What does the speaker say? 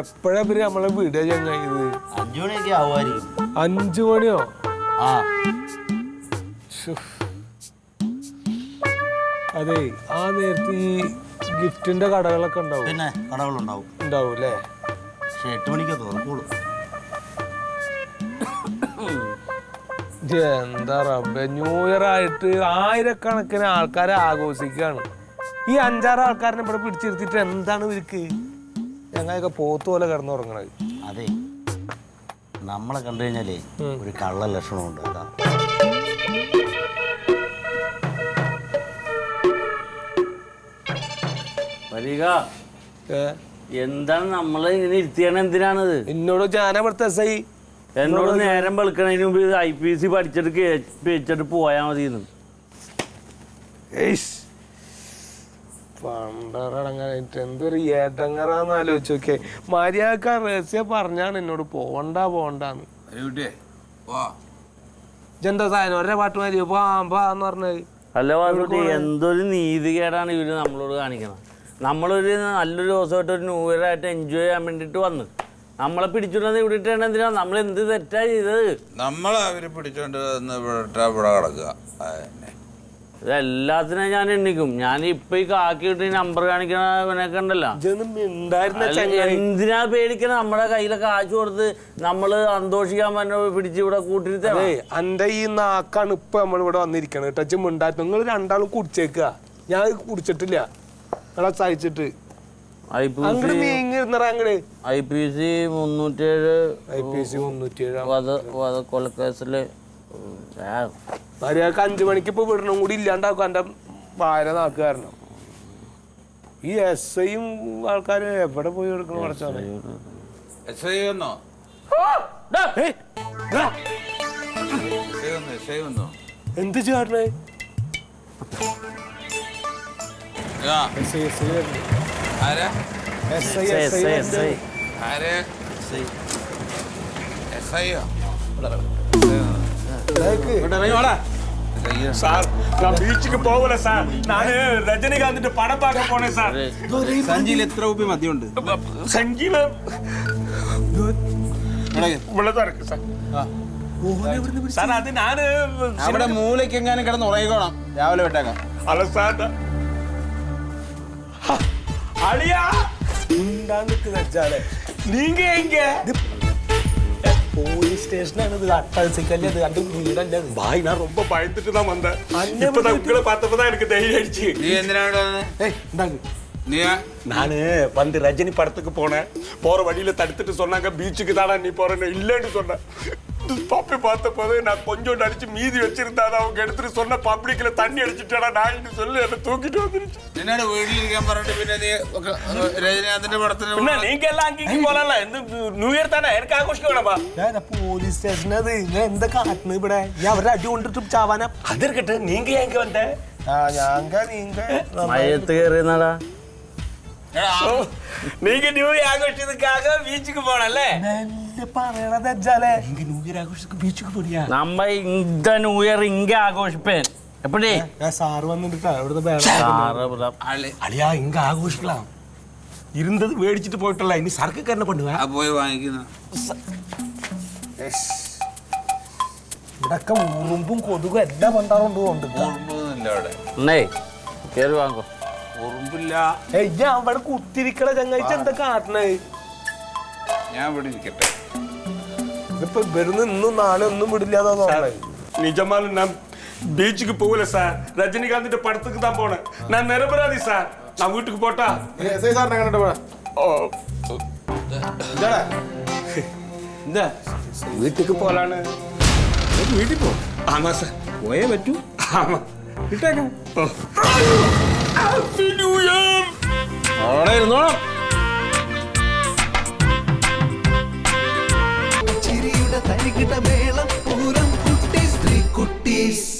എപ്പോഴാ ഇവർ നമ്മളെ വിടുക ചങ്ങായി ഇത്? അഞ്ചു മണിയൊക്കെ ആവുമായിരിക്കും. അഞ്ചു മണിയോ? ആ. ശ്ശോ. അതെ ആ നേരത്ത് ഈ ഗിഫ്റ്റിന്റെ കടകളൊക്കെ ഉണ്ടാവും. പിന്നെ കടകളുണ്ടാവും. ഉണ്ടാവും അല്ലേ? പക്ഷെ എട്ട് മണിക്ക് തുറക്കുള്ളൂ. എന്താ റബ്ബെ ന്യൂ ഇയർ ആയിട്ട് ആയിരക്കണക്കിന് ആൾക്കാരെ ആഘോഷിക്കുകയാണ്. ഈ അഞ്ചാറ് ആൾക്കാരനെ ഇവിടെ പിടിച്ചിരുത്തിട്ട് എന്താണ് ഇവർക്ക്? ഞങ്ങളൊക്കെ പോത്ത് പോലെ കിടന്നുറങ്ങണത്. അതെ. നമ്മളെ കണ്ടു കഴിഞ്ഞാലേ ഒരു കള്ള ലക്ഷണമുണ്ട് അതാ വരിക. എന്താണ് നമ്മളെ ഇങ്ങനെ ഇരുത്തിയാണ്? എന്തിനാണത്? എന്നോട് ഞാനവിടുത്തെ എസ് ഐ എന്നോട് നേരം വെളുക്കണതിന് മുമ്പ് ഐ പി എസ് സി പഠിച്ചിട്ട് വെച്ചിട്ട് പോയാൽ മതി പണ്ടറടങ്ങാനായിട്ട് എന്തൊരു ഏട്ടങ്ങറാന്ന് ആലോചിച്ച് നോക്കിയേ. മര്യാദക്ക റഹസ്യ പറഞ്ഞാണ് എന്നോട് പോവണ്ട പോവണ്ടാന്ന്. എന്താ സാധനം? ഒരേ പാട്ട് മതി. പാമ്പാന്ന് പറഞ്ഞത് അല്ല പറഞ്ഞിട്ട് എന്തൊരു നീതികേടാണ് ഇവർ നമ്മളോട് കാണിക്കണം. നമ്മളൊരു നല്ലൊരു ദിവസമായിട്ട് ഒരു ന്യൂ ഇയർ ആയിട്ട് എൻജോയ് ചെയ്യാൻ വേണ്ടിയിട്ട് വന്ന്. നമ്മളെ പിടിച്ചിട്ട് ഇവിടെ ഇട്ടാണ് എന്തിനാ? നമ്മൾ എന്ത് തെറ്റാ ചെയ്തത്? നമ്മളെ അവർ പിടിച്ചോണ്ട് ഇവിടെ കിടക്കുക. ഇതെല്ലാത്തിനും ഞാൻ എണ്ണിക്കും. ഞാൻ ഇപ്പൊ ഈ കാക്കിയിട്ട് നമ്പർ കാണിക്കണ ഇവനൊക്കെ ഉണ്ടല്ലോ. എന്തിനാ പേടിക്കണ? നമ്മുടെ കയ്യിലെ കാശ് കൊടുത്ത് നമ്മൾ സന്തോഷിക്കാൻ പറ്റുന്ന പിടിച്ച് ഇവിടെ കൂട്ടിരുത്തേ എന്റെ ഈ നാക്കാണ് ഇപ്പൊ നമ്മൾ ഇവിടെ വന്നിരിക്കണത് ടച്ച് മിണ്ടായിരുന്നു നിങ്ങൾ രണ്ടാളും കുടിച്ചേക്കുക ഞാൻ കുടിച്ചിട്ടില്ല. നിങ്ങളെ സഹിച്ചിട്ട്. ഐ പി സി അങ്ങട് ഐ പി സി മുന്നൂറ്റേഴ് കൊലക്കേസിൽ മുന്നൂറ്റി ഏഴാം മര്യാദയ്ക്ക് അഞ്ചു മണിക്ക് ഇപ്പൊ വിടണം കൂടി ഇല്ലാണ്ടാക്കും എന്റെ വായന നാക്ക് കാരണം. ഈ എസ് ഐയും ആൾക്കാരും എവിടെ പോയി എടുക്കണം കുറച്ചാണ് എസ് ഐ വന്നോ? എസ് ഐ വന്നോ? എസ് ഐ വന്നോ? എന്ത് ചേട്ടനെ? എസ് ഐ சார் நான் பீச்சுக்கு போகல சார் நானு ரஜினிகாந்த் படம் பார்க்க போனேன் சார் സഞ്ചിയിൽ എത്ര രൂപ മദ്യമുണ്ട് சங்கீல இவ்வளவுதான் இருக்கு சார் சார் அது நானு അവിടെ മൂലയ്ക്ക് എങ്ങാനും കിടന്ന് ഉറങ്ങിക്കോണം രാവിലെ വിട്ടേക്കാം அல்ல சார் அழியா நீங்க எங்க പോലീസ് സ്റ്റേഷനാണ് ഇത് അട്ടഹസിക്കല്ലേ ഇത് കണ്ട് വീടല്ലേ ഇത്. பாய் நான் ரொம்ப பயந்துட்டு தான் வந்தேன் அண்ணே இப்பதான் உங்களை பார்த்தப்பதான் எனக்கு தைரியம் ஆயிடுச்சு നീ എന്തിനാ ഇവിടെ വന്നേ ഏയ് ഇണ്ടാക്ക്. നീ நானு வந்து ரஜினி படத்துக்கு போனேன் போற வழியில தடுத்துட்டு சொன்னாங்க பீச்சுக்கு தானே நீ போறேன்னு இல்லைன்னு சொன்னேன் போட்டு தப்பி பார்த்த போது நான் கொஞ்சோண்டு அடிச்சு மீதி வச்சிருந்தா அவங்க எடுத்துட்டு சொன்ன பப்ளிக்ல தண்ணி அடிச்சுட்டா நாயின்னு சொல்லி என்ன தூக்கிட்டு வந்துருச்சு என்னோட വീട്ടിലിരിക്കാൻ പറഞ്ഞിട്ട് പിന്നെ നീ രജനീകാന്തിന്റെ പടത്തിന് നീങ്ക എല്ലാം അങ്ങേക്ക് പോലല്ല എന്ത് ന്യൂ ഇയർ തന്നെ? എനിക്ക് ആഘോഷിക്കണപ്പാ പോലീസ് സ്റ്റേഷൻ അത്? നിങ്ങൾ എന്താ കാട്ടുന്നത് ഇവിടെ? ഞാൻ അവരുടെ അടി കൊണ്ടിട്ട് ചാവാനാ. അതിരിക്കട്ടെ നീങ്ക ഞാൻ വന്നേ ആ ഞാൻ നീങ്ക. മയത്ത് കയറിയെന്നാടാ. நீங்க நியூ இயர் ஆഘോഷத்துக்காக பீச்சுக்கு போனல்ல പറയണത് വെച്ചാലേ நியூ இயர் ആഘോഷத்துக்கு பீச்சுக்கு போறியா നമ്മ ഇന്ത ന്യൂ ഇയർ ഇങ്ക ആഘോഷിപ്പേൻ. എപ്പടി സാറ് വന്നിട്ടാ ഇവിടുത്തെ ബഹളം ആറ് ഇവിടെ. അളിയാ ഇങ്ക ആഘോഷിക്കലാം ഇരുന്നത് മേടിച്ചിട്ട് പോയിട്ടല്ല ഇനി സർക്കാരിനെ പണ്ടുവാ ആ പോയി വാങ്ങിക്കുന്ന. ഇവിടൊക്കെ ഉറുമ്പും കൊതുകും എല്ലാം പണ്ടാറുണ്ട് കൊണ്ട് ഉറുമ്പൊന്നുമില്ല അവിടെ. അണ്ണേ കേറി വാങ്ങോ. ഉറുമ്പില്ല ഏയ് ഞാൻ അവിടെ കുത്തിരിക്കണ ചങ്ങായിച്ച് എന്താ കാട്ടണേ ഞാൻ ഇവിടെ ഇരിക്കട്ടെ ഇതിപ്പോ ഇവരുന്ന് ഇന്നും നാളെ ഒന്നും വിടില്ലാതെ തോന്നണേ நிஜமாலும் நான் பீச்சுக்கு போகல சார் ரஜினிகாந்த் படத்துக்கு தான் போனேன் நான் நிரபராதி சார் நான் வீட்டுக்கு போட்டா ஓ എന്താ വീട്ടിക്ക് പോലാണ് വീട്ടിൽ പോ ஆமா சார் പോയേ പറ്റൂ ஆமா വിട്ടേക്കാം ഹാപ്പി ന്യൂ ഇയർ അവിടെ ഇരുന്നോണം ചിരിയുടെ തരികിട മേളം പൂരം കുട്ടി സ്ത്രീ കുട്ടീസ്